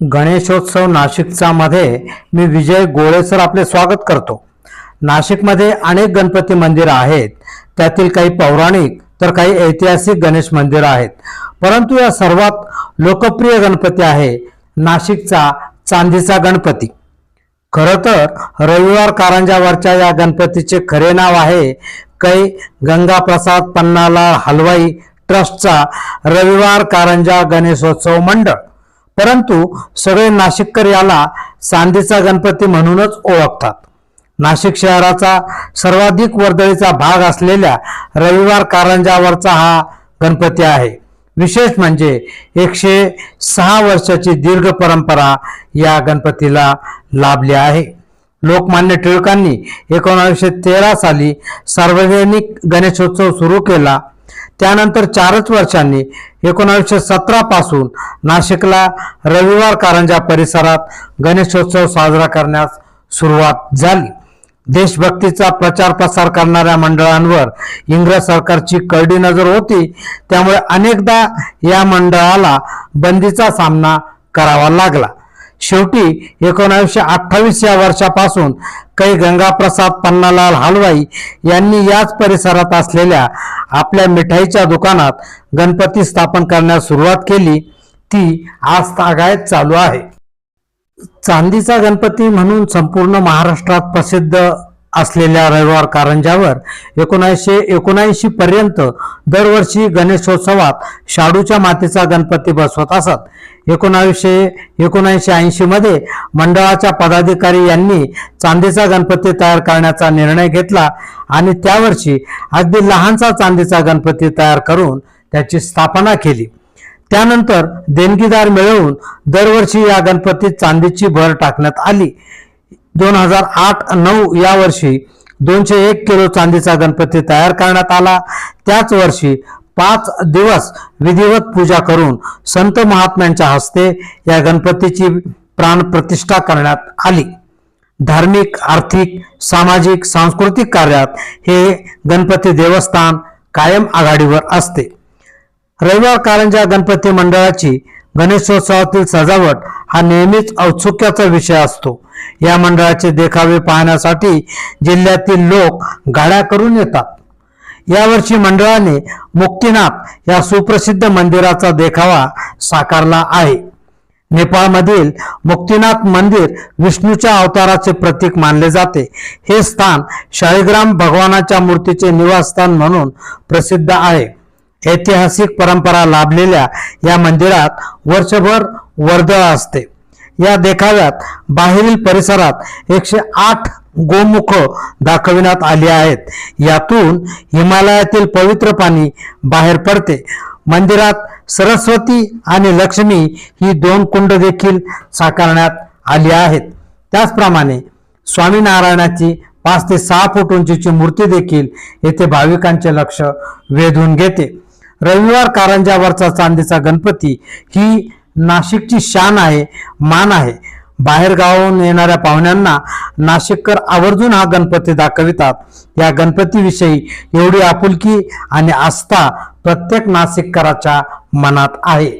गणेशोत्सव नाशिकचा मध्ये मी विजय गोळे सर आपले स्वागत करतो. नाशिकमध्ये अनेक गणपती मंदिरं आहेत. त्यातील काही पौराणिक तर काही ऐतिहासिक गणेश मंदिरं आहेत. परंतु या सर्वात लोकप्रिय गणपती आहे नाशिकचा चांदीचा गणपती. खरं तर रविवार कारंजावरच्या या गणपतीचे खरे नाव आहे कै गंगाप्रसाद पन्नालाल हलवाई ट्रस्टचा रविवार कारंजा गणेशोत्सव मंडळ. परंतु सगळे नाशिककर याला चांदीचा गणपती म्हणूनच ओळखतात. नाशिक शहराचा सर्वाधिक वर्दळीचा भाग असलेल्या रविवार कारंजावरचा हा गणपती आहे. विशेष म्हणजे एकशे सहा वर्षाची दीर्घ परंपरा या गणपतीला लाभली आहे. लोकमान्य टिळकांनी एकोणावीसशे तेरा साली सार्वजनिक गणेशोत्सव सुरू केला. त्यानंतर चारच वर्षांनी एकोणावीसशे सतरा पासून नाशिकला रविवार कारंजा परिसरात गणेशोत्सव साजरा करण्यास सुरुवात झाली. देशभक्तीचा प्रचार प्रसार करणाऱ्या मंडळांवर इंग्रज सरकारची करडी नजर होती. त्यामुळे अनेकदा या मंडळाला बंदीचा सामना करावा लागला. शेवटी एकोणावीसशे अठ्ठावीस या वर्षापासून कै गंगाप्रसाद पन्नालाल हलवाई यांनी याच परिसरात असलेल्या आपल्या मिठाईच्या दुकानात गणपती स्थापन करण्यास सुरुवात केली. ती आज तागायत चालू आहे. चांदीचा गणपती म्हणून संपूर्ण महाराष्ट्रात प्रसिद्ध असलेल्या रविवार कारंजावर एकोणीसशे एकोणऐंशी पर्यंत दरवर्षी गणेशोत्सवात शाडूच्या मातीचा गणपती बसवत असत. एकोणावीसशे एकोणऐंशी ऐंशीमध्ये मंडळाच्या पदाधिकारी यांनी चांदीचा गणपती तयार करण्याचा निर्णय घेतला आणि त्यावर्षी अगदी लहानसा चांदीचा गणपती तयार करून त्याची स्थापना केली. त्यानंतर देणगीदार मिळवून दरवर्षी या गणपतीत चांदीची भर टाकण्यात आली. दोन हजार आठ नऊ या वर्षी दोनशे एक किलो चांदीचा गणपती तयार करण्यात आला. त्याच वर्षी पाच दिवस विधिवत पूजा करून संत महात्म्यांच्या हस्ते या गणपतीची प्राणप्रतिष्ठा करण्यात आली. धार्मिक आर्थिक सामाजिक सांस्कृतिक कार्यात हे गणपती देवस्थान कायम आघाडीवर असते. रविवार कारंजा गणपती मंडळाची गणेशोत्सवातील सजावट हा नेहमीच औत्सुक्याचा विषय असतो. या मंडळाचे देखावे पाहण्यासाठी जिल्ह्यातील लोक गाड्या करून येतात. यावर्षी मंडळाने मुक्तीनाथ या सुप्रसिद्ध मंदिराचा देखावा साकारला आहे. नेपाळमधील मुक्तीनाथ मंदिर विष्णूच्या अवताराचे प्रतीक मानले जाते. हे स्थान शाळीग्राम भगवानाच्या मूर्तीचे निवासस्थान म्हणून प्रसिद्ध आहे. ऐतिहासिक परंपरा लाभलेल्या या मंदिरात वर्षभर वर्दळ असते. या देखाव्यात बाहेरील परिसरात एकशे आठ गोमुख दाखविण्यात आली आहेत. यातून हिमालयातील पवित्र पाणी बाहेर पडते. मंदिरात सरस्वती आणि लक्ष्मी ही दोन कुंड देखील साकारण्यात आली आहेत. त्याचप्रमाणे स्वामीनारायणाची पाच ते सहा फूट उंचीची मूर्ती देखील येथे भाविकांचे लक्ष वेधून घेते. रविवार कारंजावरचा चांदीचा गणपती ही नाशिकची शान आहे मान आहे. बाहेर गावाहून येणाऱ्या पाहुण्यांना नाशिककर आवर्जून हा गणपती दाखवितात. या गणपतीविषयी एवढी आपुलकी आणि आस्था प्रत्येक नाशिककराच्या मनात आहे.